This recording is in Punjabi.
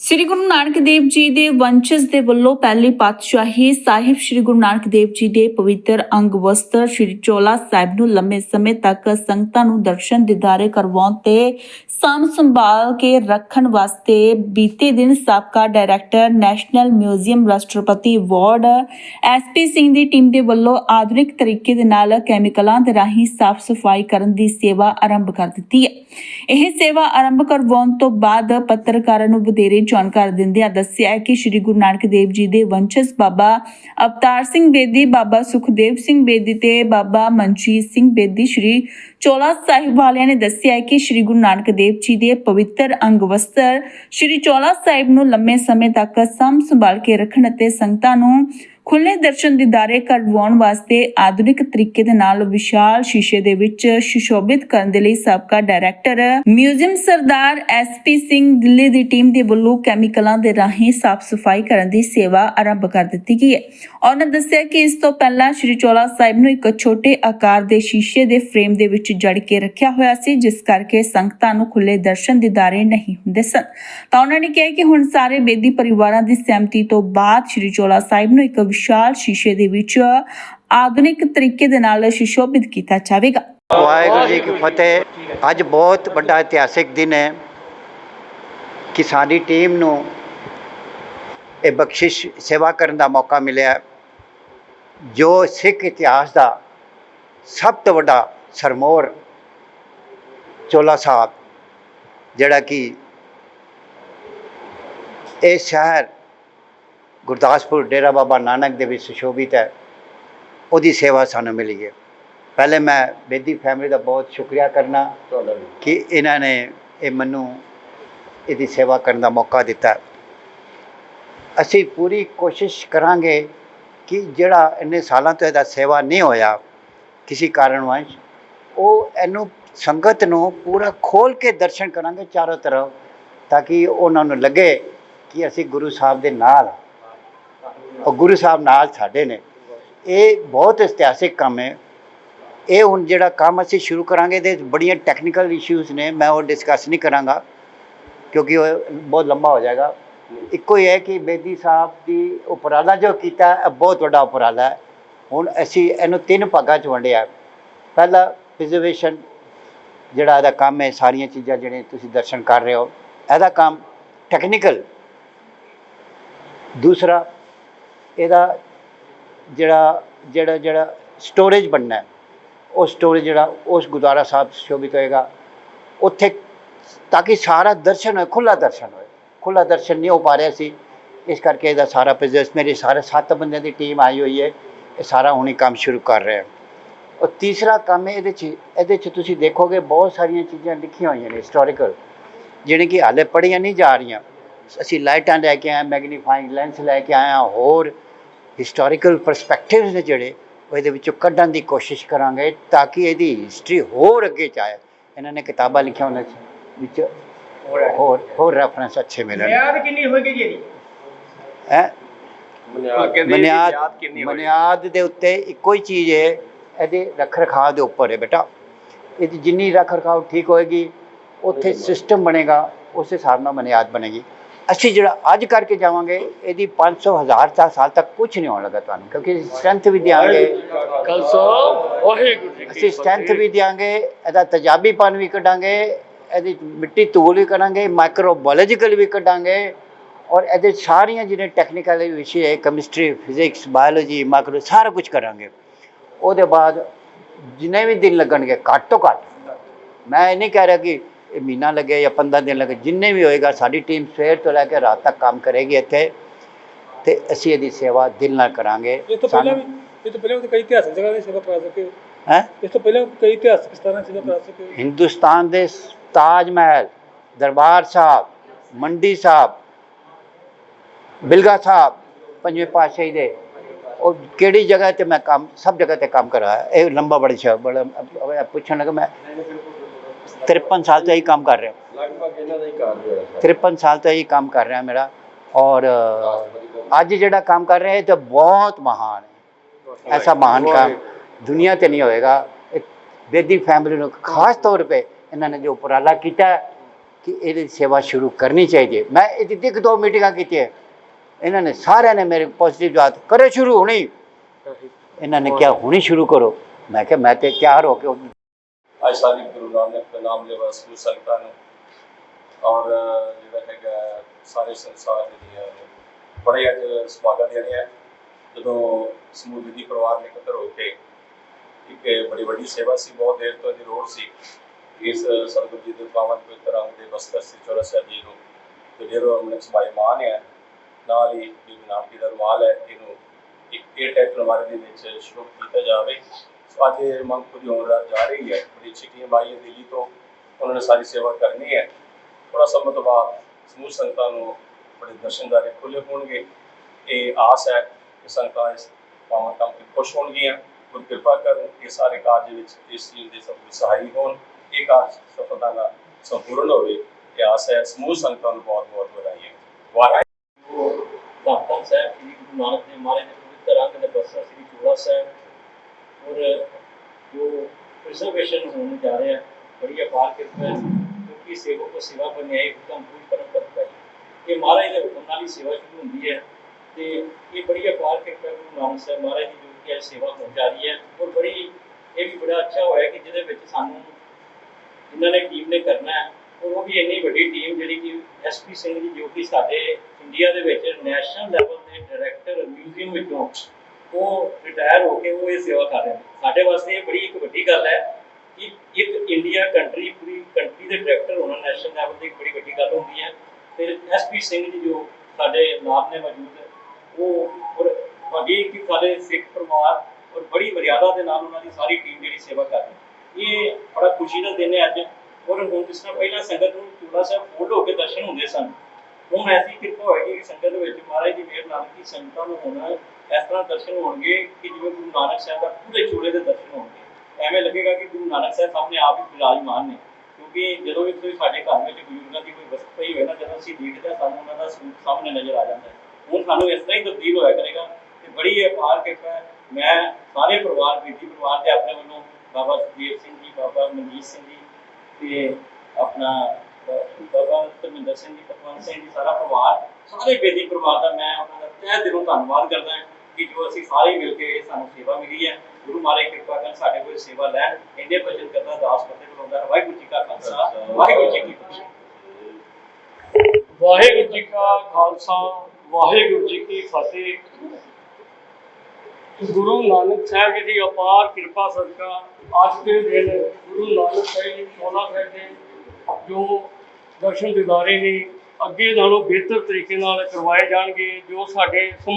ਸ੍ਰੀ ਗੁਰੂ ਨਾਨਕ ਦੇਵ ਜੀ ਦੇ ਵੰਸ਼ਜ ਦੇ ਵੱਲੋਂ ਪਹਿਲੀ ਪਾਤਸ਼ਾਹੀ ਸਾਹਿਬ ਸ੍ਰੀ ਗੁਰੂ ਨਾਨਕ ਦੇਵ ਜੀ ਦੇ ਪਵਿੱਤਰ ਅੰਗ ਵਸਤਰ ਸ੍ਰੀ ਚੋਲਾ ਸਾਹਿਬ ਨੂੰ ਲੰਮੇ ਸਮੇਂ ਤੱਕ ਸੰਗਤਾਂ ਨੂੰ ਦਰਸ਼ਨ ਦਿਦਾਰੇ ਕਰਵਾਉਣ ਤੇ ਸਾਂਭ ਸੰਭਾਲ ਕੇ ਰੱਖਣ ਵਾਸਤੇ ਬੀਤੇ ਦਿਨ ਸਾਬਕਾ ਡਾਇਰੈਕਟਰ ਨੈਸ਼ਨਲ ਮਿਊਜ਼ੀਅਮ ਰਾਸ਼ਟਰਪਤੀ ਅਵਾਰਡ ਐਸਪੀ ਸਿੰਘ ਦੀ ਟੀਮ ਦੇ ਵੱਲੋਂ ਆਧੁਨਿਕ ਤਰੀਕੇ ਦੇ ਨਾਲ ਕੈਮੀਕਲਾਂ ਦੇ ਰਾਹੀਂ ਸਾਫ਼ ਸਫ਼ਾਈ ਕਰਨ ਦੀ ਸੇਵਾ ਆਰੰਭ ਕਰ ਦਿੱਤੀ ਹੈ। ਇਹ ਸੇਵਾ ਆਰੰਭ ਕਰਵਾਉਣ ਤੋਂ ਬਾਅਦ ਪੱਤਰਕਾਰਾਂ ਨੂੰ ਵਧੇਰੇ ਜਾਣਕਾਰੀ ਦਿੰਦਿਆਂ ਦੱਸਿਆ ਕਿ ਸ੍ਰੀ ਗੁਰੂ ਨਾਨਕ ਦੇਵ ਜੀ ਦੇ ਵੰਸ਼ਜ ਬਾਬਾ ਅਵਤਾਰ ਸਿੰਘ ਬੇਦੀ, ਬਾਬਾ ਸੁਖਦੇਵ ਸਿੰਘ ਬੇਦੀ ਤੇ ਬਾਬਾ ਮਨਜੀਤ ਸਿੰਘ ਬੇਦੀ ਸ੍ਰੀ ਚੋਲਾ ਸਾਹਿਬ ਵਾਲਿਆਂ ਨੇ ਦੱਸਿਆ ਕਿ ਸ੍ਰੀ ਗੁਰੂ ਨਾਨਕ ਦੇਵ ਜੀ ਦੇ ਪਵਿੱਤਰ ਅੰਗ ਵਸਤਰ ਸ੍ਰੀ ਚੋਲਾ ਸਾਹਿਬ ਨੂੰ ਲੰਮੇ ਸਮੇਂ ਤੱਕ ਸਾਂਭ ਸੰਭਾਲ ਕੇ ਰੱਖਣ ਅਤੇ ਸੰਗਤਾਂ ਨੂੰ ਖੁੱਲੇ ਦਰਸ਼ਨ ਦਿਦਾਰੇ ਕਰਵਾਉਣ ਵਾਸਤੇ ਆਧੁਨਿਕ ਤਰੀਕੇ ਦੇ ਨਾਲ ਵਿਸ਼ਾਲ ਸ਼ੀਸ਼ੇ ਦੇ ਵਿੱਚ ਸੁਸ਼ੋਭਿਤ ਕਰਨ ਦੇ ਲਈ ਸਾਬਕਾ director, museum Sardar SP Singh Delhi ਦੀ ਟੀਮ ਦੇ ਵੱਲੋਂ ਕੈਮੀਕਲਾਂ ਦੇ ਰਾਹੀਂ ਸਾਫ਼ ਸਫ਼ਾਈ ਕਰਨ ਦੀ ਸੇਵਾ ਆਰੰਭ ਕਰ ਦਿੱਤੀ ਗਈ ਹੈ। ਉਹਨਾਂ ਦੱਸਿਆ ਕਿ ਇਸ ਤੋਂ ਪਹਿਲਾਂ ਸ਼੍ਰੀ ਚੋਲਾ ਸਾਹਿਬ ਨੂੰ ਇੱਕ ਛੋਟੇ ਆਕਾਰ ਦੇ ਸ਼ੀਸ਼ੇ ਦੇ ਫਰੇਮ ਦੇ ਵਿੱਚ ਜੜ ਕੇ ਰੱਖਿਆ ਹੋਇਆ ਸੀ, ਜਿਸ ਕਰਕੇ ਸੰਗਤਾਂ ਨੂੰ ਖੁੱਲੇ ਦਰਸ਼ਨ ਦਿਦਾਰੇ ਨਹੀਂ ਹੁੰਦੇ ਸਨ। ਤਾਂ ਉਹਨਾਂ ਨੇ ਕਿਹਾ ਕਿ ਹੁਣ ਸਾਰੇ ਬੇਦੀ ਪਰਿਵਾਰਾਂ ਦੀ ਸਹਿਮਤੀ ਤੋਂ ਬਾਅਦ ਸ਼੍ਰੀ ਚੋਲਾ ਸਾਹਿਬ ਨੂੰ ਇੱਕ ਵਿਸ਼ਾਲ ਸ਼ੀਸ਼ੇ ਦੇ ਵਿੱਚ ਆਧੁਨਿਕ ਤਰੀਕੇ ਦੇ ਨਾਲ ਸੁਸ਼ੋਭਿਤ ਕੀਤਾ ਜਾਵੇਗਾ। ਵਾਹਿਗੁਰੂ ਜੀ ਕੀ ਫਤਿਹ। ਅੱਜ ਬਹੁਤ ਵੱਡਾ ਇਤਿਹਾਸਿਕ ਦਿਨ ਹੈ। ਕਿ ਸਾਡੀ ਟੀਮ ਨੂੰ ਇਹ ਬਖਸ਼ਿਸ਼, ਸੇਵਾ ਕਰਨ ਦਾ ਮੌਕਾ ਮਿਲਿਆ। ਜੋ ਸਿੱਖ ਇਤਿਹਾਸ ਦਾ ਸਭ ਤੋਂ ਵੱਡਾ ਸਰਮੋਰ ਚੋਲਾ ਸਾਹਿਬ, ਜਿਹੜਾ ਕਿ ਇਹ ਸ਼ਹਿਰ ਗੁਰਦਾਸਪੁਰ ਡੇਰਾ ਬਾਬਾ ਨਾਨਕ ਦੇ ਵਿੱਚ ਸੁਸ਼ੋਭਿਤ ਹੈ। ਉਹਦੀ ਸੇਵਾ ਸਾਨੂੰ ਮਿਲੀ ਹੈ। ਪਹਿਲੇ ਮੈਂ ਬੇਦੀ ਫੈਮਿਲੀ ਦਾ ਬਹੁਤ ਸ਼ੁਕਰੀਆ ਕਰਨਾ ਕਿ ਇਹਨਾਂ ਨੇ ਇਹ ਮੈਨੂੰ ਇਹਦੀ ਸੇਵਾ ਕਰਨ ਦਾ ਮੌਕਾ ਦਿੱਤਾ। ਅਸੀਂ ਪੂਰੀ ਕੋਸ਼ਿਸ਼ ਕਰਾਂਗੇ ਕਿ ਜਿਹੜਾ ਇੰਨੇ ਸਾਲਾਂ ਤੋਂ ਇਹਦਾ ਸੇਵਾ ਨਹੀਂ ਹੋਇਆ ਕਿਸੇ ਕਾਰਨਵਸ਼ ਉਹ ਇਹਨੂੰ ਸੰਗਤ ਨੂੰ ਪੂਰਾ ਖੋਲ ਕੇ ਦਰਸ਼ਨ ਕਰਾਂਗੇ ਚਾਰੋਂ ਤਰਫ ਤਾਂ ਕਿ ਉਹਨਾਂ ਨੂੰ ਲੱਗੇ ਕਿ ਅਸੀਂ ਗੁਰੂ ਸਾਹਿਬ ਦੇ ਨਾਲ ਹਾਂ। ਉਹ ਗੁਰੂ ਸਾਹਿਬ ਨਾਲ ਸਾਡੇ ਨੇ। ਇਹ ਬਹੁਤ ਇਤਿਹਾਸਿਕ ਕੰਮ ਹੈ। ਇਹ ਹੁਣ ਜਿਹੜਾ ਕੰਮ ਅਸੀਂ ਸ਼ੁਰੂ ਕਰਾਂਗੇ, ਇਹਦੇ ਬੜੀਆਂ ਟੈਕਨੀਕਲ ਇਸ਼ੂਜ਼ ਨੇ, ਮੈਂ ਉਹ ਡਿਸਕਸ ਨਹੀਂ ਕਰਾਂਗਾ, ਕਿਉਂਕਿ ਉਹ ਬਹੁਤ ਲੰਬਾ ਹੋ ਜਾਏਗਾ। ਇੱਕੋ ਹੀ ਹੈ ਕਿ ਬੇਦੀ ਸਾਹਿਬ ਦੀ ਉਪਰਾਲਾ ਜੋ ਕੀਤਾ, ਇਹ ਬਹੁਤ ਵੱਡਾ ਉਪਰਾਲਾ ਹੈ। ਹੁਣ ਅਸੀਂ ਇਹਨੂੰ ਤਿੰਨ ਭਾਗਾਂ 'ਚ ਵੰਡਿਆ ਪਹਿਲਾ ਪ੍ਰੀਜ਼ਰਵੇਸ਼ਨ ਜਿਹੜਾ ਇਹਦਾ ਕੰਮ ਹੈ, ਸਾਰੀਆਂ ਚੀਜ਼ਾਂ ਜਿਹੜੇ ਤੁਸੀਂ ਦਰਸ਼ਨ ਕਰ ਰਹੇ ਹੋ, ਇਹਦਾ ਕੰਮ ਟੈਕਨੀਕਲ ਦੂਸਰਾ ਇਹਦਾ ਜਿਹੜਾ ਜਿਹੜਾ ਜਿਹੜਾ ਸਟੋਰੇਜ ਬਣਨਾ ਉਹ ਸਟੋਰੇਜ ਜਿਹੜਾ, ਉਸ ਗੁਰਦੁਆਰਾ ਸਾਹਿਬ ਸ਼ੋਭਿਤ ਹੋਏਗਾ। ਉੱਥੇ ਤਾਂ ਕਿ ਸਾਰਾ ਦਰਸ਼ਨ ਹੋਏ ਖੁੱਲਾ ਦਰਸ਼ਨ ਹੋਏ। ਖੁੱਲਾ ਦਰਸ਼ਨ ਨਹੀਂ ਹੋ ਪਾ ਰਿਹਾ ਸੀ। ਇਸ ਕਰਕੇ ਇਹਦਾ ਸਾਰਾ ਬਿਜ਼ਨਸ ਮੇਰੇ ਸਾਰੇ ਸੱਤ ਬੰਦਿਆਂ ਦੀ ਟੀਮ ਆਈ ਹੋਈ ਹੈ। ਇਹ ਸਾਰਾ ਹੁਣੀ ਕੰਮ ਸ਼ੁਰੂ ਕਰ ਰਿਹਾ ਔਰ ਤੀਸਰਾ ਕੰਮ ਹੈ, ਇਹਦੇ 'ਚ ਇਹਦੇ 'ਚ ਤੁਸੀਂ ਦੇਖੋਗੇ ਬਹੁਤ ਸਾਰੀਆਂ ਚੀਜ਼ਾਂ ਲਿਖੀਆਂ ਹੋਈਆਂ ਨੇ ਹਿਸਟੋਰੀਕਲ ਜਿਹੜੇ ਕਿ ਹਾਲੇ ਪੜ੍ਹੀਆਂ ਨਹੀਂ ਜਾ ਰਹੀਆਂ। ਅਸੀਂ ਲਾਈਟਾਂ ਲੈ ਕੇ ਆਏ ਮੈਗਨੀਫਾਈਂਗ ਲੈਂਸ ਲੈ ਕੇ ਆਏ ਹਾਂ, ਹੋਰ ਹਿਸਟੋਰੀਕਲ ਪਰਸਪੈਕਟਿਵਸ ਨੇ ਜਿਹੜੇ ਉਹ ਇਹਦੇ ਵਿੱਚੋਂ ਕੱਢਣ ਦੀ ਕੋਸ਼ਿਸ਼ ਕਰਾਂਗੇ ਤਾਂ ਕਿ ਇਹਦੀ ਹਿਸਟਰੀ ਹੋਰ ਅੱਗੇ ਜਾਏ। ਇਹਨਾਂ ਨੇ ਕਿਤਾਬਾਂ ਲਿਖੀਆਂ ਉਹਨਾਂ 'ਚ ਵਿੱਚ ਹੋਰ ਹੋਰ ਰੈਫਰੈਂਸ ਅੱਛੇ ਮਿਲਣ। ਮਿਆਦ ਕਿੰਨੀ ਹੋਏਗੀ ਜੀ ਇਹਦੀ? ਹੈ? ਬੁਨਿਆਦ ਬੁਨਿਆਦ ਕਿੰਨੀ ਹੋਏਗੀ? ਬੁਨਿਆਦ ਦੇ ਉੱਤੇ ਇੱਕੋ ਹੀ ਚੀਜ਼ ਹੈ ਇਹਦੇ ਰੱਖ ਰਖਾਵ ਦੇ ਉੱਪਰ ਹੈ ਬੇਟਾ। ਇਹਦੀ ਜਿੰਨੀ ਰੱਖ ਰਖਾਵ ਠੀਕ ਹੋਏਗੀ ਉੱਥੇ ਸਿਸਟਮ ਬਣੇਗਾ ਉਸ ਹਿਸਾਬ ਨਾਲ ਬੁਨਿਆਦ ਬਣੇਗੀ। ਅਸੀਂ ਜਿਹੜਾ ਅੱਜ ਕਰਕੇ ਜਾਵਾਂਗੇ ਇਹਦੀ 500 ਹਜ਼ਾਰ ਤੱਕ ਸਾਲ ਤੱਕ ਕੁਝ ਨਹੀਂ ਹੋਣ ਲੱਗਾ ਤੁਹਾਨੂੰ ਕਿਉਂਕਿ ਸਟਰੈਂਥ ਵੀ ਦਿਆਂਗੇ। ਕਲਸੋ ਵਾਹਿਗੁਰੂ ਅਸੀਂ ਸਟਰੈਂਥ ਵੀ ਦਿਆਂਗੇ ਇਹਦਾ ਤਜਾਬੀਪਨ ਵੀ ਕੱਢਾਂਗੇ ਇਹਦੀ ਮਿੱਟੀ ਧੂਲ ਵੀ ਕਰਾਂਗੇ ਮਾਈਕਰੋਬਾਇਓਲੋਜੀਕਲ ਵੀ ਕੱਢਾਂਗੇ ਔਰ ਇਹਦੇ ਸਾਰੀਆਂ ਜਿਹੜੇ ਟੈਕਨੀਕਲ ਵਿਸ਼ੇ ਹੈ ਕੈਮਿਸਟਰੀ ਫਿਜ਼ਿਕਸ ਬਾਇਓਲੋਜੀ ਮਾਈਕਰੋ ਸਾਰਾ ਕੁਝ ਕਰਾਂਗੇ। ਉਹਦੇ ਬਾਅਦ ਜਿੰਨੇ ਵੀ ਦਿਨ ਲੱਗਣਗੇ ਘੱਟ ਤੋਂ ਘੱਟ ਮੈਂ ਇਹ ਨਹੀਂ ਕਹਿ ਰਿਹਾ ਕਿ ਇਹ ਮਹੀਨਾ ਲੱਗੇ ਜਾਂ 15 ਦਿਨ ਲੱਗੇ ਜਿੰਨੇ ਵੀ ਹੋਏਗਾ ਸਾਡੀ ਟੀਮ ਸਵੇਰ ਤੋਂ ਲੈ ਕੇ ਰਾਤ ਤੱਕ ਕੰਮ ਕਰੇਗੀ ਇੱਥੇ ਤੇ ਅਸੀਂ ਇਹਦੀ ਸੇਵਾ ਦਿਲ ਨਾਲ ਕਰਾਂਗੇ। ਇਸ ਤੋਂ ਪਹਿਲਾਂ ਵੀ ਇਹ ਤੋਂ ਪਹਿਲਾਂ ਵੀ ਕਈ ਇਤਿਹਾਸਕ ਜਗ੍ਹਾ ਦੀ ਸੇਵਾ ਕਰਾ ਚੁੱਕੇ ਹੋ? ਇਸ ਤੋਂ ਪਹਿਲਾਂ ਕਈ ਇਤਿਹਾਸਕ ਸਥਾਨਾਂ ਸੇਵਾ ਕਰਾ ਹੋ? ਹਿੰਦੁਸਤਾਨ ਦੇ ਤਾਜ ਮਹਿਲ ਦਰਬਾਰ ਸਾਹਿਬ ਮੰਡੀ ਸਾਹਿਬ ਬਿਲਗਾ ਸਾਹਿਬ ਪੰਜਵੇਂ ਪਾਤਸ਼ਾਹੀ ਦੇ ਉਹ ਕਿਹੜੀ ਜਗ੍ਹਾ ਤੇ ਮੈਂ ਕੰਮ ਸਭ ਜਗ੍ਹਾ ਤੇ ਕੰਮ ਕਰਾਇਆ। ਇਹ ਲੰਬਾ ਬੜਾ ਬੜਾ ਪੁੱਛਣ ਲੱਗਾ ਮੈਂ 53 ਸਾਲ ਤੋਂ ਇਹੀ ਕੰਮ ਕਰ ਰਿਹਾ। ਲਗਭਗ ਇਹਨਾਂ ਦਾ ਹੀ ਕਾਰਜ ਹੋਇਆ 53 ਸਾਲ ਤੋਂ ਇਹੀ ਕੰਮ ਕਰ ਰਿਹਾ ਮੇਰਾ। ਔਰ ਅ, ਅੱਜ ਜਿਹੜਾ ਕੰਮ ਕਰ ਰਿਹਾ ਹੈ ਤਾਂ ਬਹੁਤ ਮਹਾਨ ਹੈ। ਐਸਾ ਮਹਾਨ ਕੰਮ ਦੁਨੀਆ ਤੇ ਨਹੀਂ ਹੋਏਗਾ। ਇਹ ਬੇਦੀ ਫੈਮਿਲੀ ਨੂੰ ਖਾਸ ਤੌਰ पे ਇਹਨਾਂ ਨੇ ਜੋ ਉਪਰਾਲਾ ਕੀਤਾ ਹੈ, ਕਿ ਇਹਦੀ ਸੇਵਾ ਸ਼ੁਰੂ ਕਰਨੀ ਚਾਹੀਦੀ ਹੈ। ਮੈਂ ਇਹਦੀ ਦਿੱਕ ਦੋ ਮੀਟਿੰਗਾਂ ਕੀਤੀਆਂ। ਇਹਨਾਂ ਨੇ ਸਾਰਿਆਂ ਨੇ ਮੇਰੇ ਪੋਜ਼ਿਟਿਵ ਜਵਾਬ ਕਰੋ ਸ਼ੁਰੂ ਹੁਣੀ। ਇਹਨਾਂ ਨੇ ਕਿਹਾ ਹੁਣੀ ਸ਼ੁਰੂ ਕਰੋ। ਮੈਂ ਕਿਹਾ ਮੈਂ ਤੇ ਤਿਆਰ ਹੋ ਕੇ ਉਹ- ਅੱਜ ਸਾਰੀ ਗੁਰੂ ਨਾਨਕ ਦਾ ਨਾਮ ਲੈਵਾ ਸਕੂਲ ਸੰਗਤਾਂ ਨੂੰ ਔਰ ਜਿਹੜਾ ਹੈਗਾ ਸਾਰੇ ਸੰਸਾਰ ਦੇ ਬੜੇ ਅੱਜ ਸਵਾਗਤ ਦੇ ਰਹੇ ਆ, ਜਦੋਂ ਸਮੂਹ ਵਿਧੀ ਪਰਿਵਾਰ ਨੇ ਇਕੱਤਰ ਹੋ ਕੇ ਇੱਕ ਬੜੀ ਵੱਡੀ ਸੇਵਾ ਸੀ, ਬਹੁਤ ਦੇਰ ਤੋਂ ਦੀ ਲੋੜ ਸੀ। ਇਸ ਸਤਿਗੁਰੂ ਜੀ ਦੇ ਪਾਵਨ ਪਵਿੱਤਰ ਅੰਗ ਦੇ ਬਸਤਰ ਸੀ ਚੌਰਾ ਸਾਹਿਬ ਜੀ ਨੂੰ ਤੇ ਜਿਹੜਾ ਅਮਨਕ ਸਭਾਈ ਮਾਨ ਹੈ। ਨਾਲ ਹੀ ਬੀਬੀ ਨਾਨਕੀ ਦਾ ਰੁਮਾਲ ਹੈ, ਇਹਨੂੰ ਇੱਕ ਇਹ ਟੈਕ ਨਵਾਰੇ ਦੇ ਵਿੱਚ ਸ਼ੁਰੂ ਕੀਤਾ ਜਾਵੇ। ਸੋ ਅੱਜ ਇਹ ਮੰਗ ਪੂਰੀ ਹੋਣ ਜਾ ਰਹੀ ਹੈ ਬੜੀ ਅੱਛੀ ਟੀਮ ਆਈ ਹੈ ਦਿੱਲੀ ਤੋਂ ਉਹਨਾਂ ਨੇ ਸਾਰੀ ਸੇਵਾ ਕਰਨੀ ਹੈ। ਥੋੜਾ ਸਮਾਂ ਤੋਂ ਬਾਅਦ ਸਮੂਹ ਸੰਗਤਾਂ ਨੂੰ ਬੜੇ ਦਰਸ਼ਨਦਾਰੇ ਖੁੱਲੇ ਹੋਣਗੇ। ਇਹ ਆਸ ਹੈ ਕਿ ਸੰਗਤਾਂ ਇਸ ਪਾਵਨ ਕੰਮ ਤੇ ਖੁਸ਼ ਹੋਣਗੀਆਂ। ਗੁਰੂ ਕਿਰਪਾ ਕਰਨ ਇਹ ਸਾਰੇ ਕਾਰਜ ਵਿੱਚ ਇਸ ਚੀਜ਼ ਦੇ ਸਭ ਦੀ ਸਹਾਈ ਹੋਣ। ਇਹ ਕਾਰਜ ਸਫਲਤਾ ਨਾਲ ਸੰਪੂਰਨ ਹੋਵੇ। ਇਹ ਆਸ ਹੈ ਸਮੂਹ ਸੰਗਤਾਂ ਨੂੰ ਬਹੁਤ ਬਹੁਤ ਵਧਾਈਆਂ। ਵਾਹਿਗੁਰੂ ਧੰਨ ਸਾਹਿਬ ਸ੍ਰੀ ਗੁਰੂ ਨਾਨਕ ਦੇਵ ਮਹਾਰਾਜ ਦੇ ਪਵਿੱਤਰ ਅੰਗ ਦੇ ਬਸਤਰ ਸ੍ਰੀ ਚੋਲਾ ਸਾਹਿਬ ਔਰ ਜੋ ਪ੍ਰਿਜ਼ਰਵੇਸ਼ਨ ਹੋਣ ਜਾ ਰਿਹਾ ਬੜੀ ਅਪਾਰ ਕਿਰਪਾ ਹੈ, ਕਿਉਂਕਿ ਸੇਵਕ ਕੋ ਸੇਵਾ ਬਨਿਆਈ ਹੁਕਮ ਪੂਰੀ ਪਰਮ ਪਤ ਪਾਈ ਇਹ ਮਹਾਰਾਜ ਦੇ ਹੁਕਮ ਨਾਲ ਹੀ ਸੇਵਾ ਸ਼ੁਰੂ ਹੁੰਦੀ ਹੈ ਤੇ ਇਹ ਬੜੀ ਅਪਾਰ ਕਿਰਪਾ ਗੁਰੂ ਨਾਨਕ ਸਾਹਿਬ ਮਹਾਰਾਜ ਦੀ ਜੋ ਕਿ ਅੱਜ ਸੇਵਾ ਹੋਣ ਜਾ ਰਹੀ ਹੈ ਔਰ ਬੜੀ, ਇਹ ਵੀ ਬੜਾ ਅੱਛਾ ਹੋਇਆ ਕਿ ਜਿਹਦੇ ਵਿੱਚ ਸਾਨੂੰ ਇਹਨਾਂ ਨੇ ਟੀਮ ਨੇ ਕਰਨਾ ਹੈ ਔਰ ਉਹ ਵੀ ਇੰਨੀ ਵੱਡੀ ਟੀਮ ਜਿਹੜੀ ਕਿ ਐਸਪੀ ਸਿੰਘ ਜੀ, ਜੋ ਕਿ ਸਾਡੇ ਇੰਡੀਆ ਦੇ ਵਿੱਚ ਨੈਸ਼ਨਲ ਲੈਵਲ ਦੇ ਡਾਇਰੈਕਟਰ ਮਿਊਜ਼ੀਅਮ ਵਿੱਚੋਂ ਉਹ ਰਿਟਾਇਰ ਹੋ ਕੇ ਉਹ ਇਹ ਸੇਵਾ ਕਰ ਰਹੇ ਨੇ। ਸਾਡੇ ਵਾਸਤੇ ਇਹ ਬੜੀ ਇੱਕ ਵੱਡੀ ਗੱਲ ਹੈ ਕਿ ਇੱਕ ਇੰਡੀਆ ਕੰਟਰੀ, ਪੂਰੀ ਕੰਟਰੀ ਦੇ ਡਾਇਰੈਕਟਰ ਹੋਣਾ ਨੈਸ਼ਨਲ ਲੈਵਲ ਤੇ ਇੱਕ ਬੜੀ ਵੱਡੀ ਗੱਲ ਹੁੰਦੀ ਹੈ। ਤੇ ਐਸਪੀ ਸਿੰਘ ਜੀ ਜੋ ਸਾਡੇ ਨਾਲ ਨੇ ਮੌਜੂਦ ਹੈ ਉਹ ਔਰ ਅੱਗੇ ਕਿ ਸਾਡੇ ਸਿੱਖ ਪਰਿਵਾਰ ਔਰ ਬੜੀ ਮਰਿਆਦਾ ਦੇ ਨਾਲ ਉਹਨਾਂ ਦੀ ਸਾਰੀ ਟੀਮ ਜਿਹੜੀ ਸੇਵਾ ਕਰ ਰਹੀ ਇਹ ਬੜਾ ਖੁਸ਼ੀ ਦਾ ਦਿਨ ਹੈ ਅੱਜ। ਔਰ ਹੁਣ ਜਿਸ ਤਰ੍ਹਾਂ ਪਹਿਲਾਂ ਸੰਗਤ ਨੂੰ ਚੂੜਾ ਸਾਹਿਬ ਫੁੱਲ ਹੋ ਕੇ ਦਰਸ਼ਨ ਹੁੰਦੇ ਸਨ ਹੁਣ ਐਸੀ ਕਿਰਪਾ ਹੋਏਗੀ ਕਿ ਸੰਗਤ ਦੇ ਵਿੱਚ ਮਹਾਰਾਜ ਦੀ ਮਿਹਰ ਨਾਲ ਕਿ ਸੰਗਤਾਂ ਨੂੰ ਹੁਣ ਇਸ ਤਰ੍ਹਾਂ ਦਰਸ਼ਨ ਹੋਣਗੇ ਕਿ ਜਿਵੇਂ ਗੁਰੂ ਨਾਨਕ ਸਾਹਿਬ ਦਾ ਪੂਰੇ ਚੂੜੇ ਦੇ ਦਰਸ਼ਨ ਹੋਣਗੇ। ਐਵੇਂ ਲੱਗੇਗਾ ਕਿ ਗੁਰੂ ਨਾਨਕ ਸਾਹਿਬ ਸਾਹਮਣੇ ਆਪ ਹੀ ਵਿਰਾਜਮਾਨ ਨੇ। ਕਿਉਂਕਿ ਜਦੋਂ ਵੀ ਤੁਸੀਂ ਸਾਡੇ ਘਰ ਵਿੱਚ ਬਜ਼ੁਰਗਾਂ ਦੀ ਕੋਈ ਵਸਤ ਪਈ ਹੋਵੇ ਨਾ, ਜਦੋਂ ਅਸੀਂ ਦੇਖਦੇ ਹਾਂ ਸਾਨੂੰ ਉਹਨਾਂ ਦਾ ਸਰੂਪ ਸਾਹਮਣੇ ਨਜ਼ਰ ਆ ਜਾਂਦਾ ਹੈ। ਹੁਣ ਸਾਨੂੰ ਇਸ ਤਰ੍ਹਾਂ ਹੀ ਤਬਦੀਲ ਹੋਇਆ ਕਰੇਗਾ ਤੇ ਬੜੀ ਅਪਾਰ ਕਿਰਪਾ ਹੈ। ਮੈਂ ਸਾਰੇ ਪਰਿਵਾਰ ਬੀਤੀ ਪਰਿਵਾਰ ਦੇ ਆਪਣੇ ਵੱਲੋਂ ਬਾਬਾ ਸੁਖਦੇਵ ਸਿੰਘ ਜੀ, ਬਾਬਾ ਮਨਜੀਤ ਸਿੰਘ ਜੀ ਤੇ ਆਪਣਾ ਬਾਬਾ ਧਰਮਿੰਦਰ ਸਿੰਘ ਜੀ ਪਤਵੰਤ ਸਿੰਘ ਜੀ ਸਾਰਾ ਪਰਿਵਾਰ ਸਾਰੇ ਬੇਦੀ ਪਰਿਵਾਰ ਦਾ ਮੈਂ ਉਹਨਾਂ ਦਾ ਤਹਿ ਦਿਲੋਂ ਧੰਨਵਾਦ ਕਰਦਾ ਹਾਂ ਕਿ ਜੋ ਅਸੀਂ ਸਾਰੇ ਮਿਲ ਕੇ ਇਹ ਸਾਨੂੰ ਸੇਵਾ ਮਿਲੀ ਹੈ ਗੁਰੂ ਮਹਾਰਾਜ ਕਿਰਪਾ ਕਰਨ ਸਾਡੇ ਕੋਲ ਸੇਵਾ ਲੈਣ ਇੰਨੇ ਭਜਨ ਕਰਦਾ ਦਾਸ ਬੰਦੇ ਬੁਲਾਉਂਦਾ ਵਾਹਿਗੁਰੂ ਜੀ ਕਾ ਖਾਲਸਾ ਵਾਹਿਗੁਰੂ ਜੀ ਕੀ ਫਤਿਹ ਵਾਹਿਗੁਰੂ ਜੀ ਕਾ ਖਾਲਸਾ ਵਾਹਿਗੁਰੂ ਜੀ ਕੀ ਫਤਿਹ ਗੁਰੂ ਨਾਨਕ ਸਾਹਿਬ ਜੀ ਦੀ ਅਪਾਰ ਕਿਰਪਾ ਸਦਕਾ ਅੱਜ ਦੇ ਦਿਨ ਗੁਰੂ ਨਾਨਕ ਸਾਹਿਬ ਜੀ ਸੋਨਾ ਸਾਹਿਬ ਦੇ ਜੋ ਦਰਸ਼ਨ ਦਿਦਾਰੇ ਨੇ ਅੱਗੇ ਨਾਲੋਂ ਬਿਹਤਰ ਤਰੀਕੇ ਨਾਲ ਕਰਵਾਏ ਜਾਣਗੇ ਜੋ ਸਾਡੇ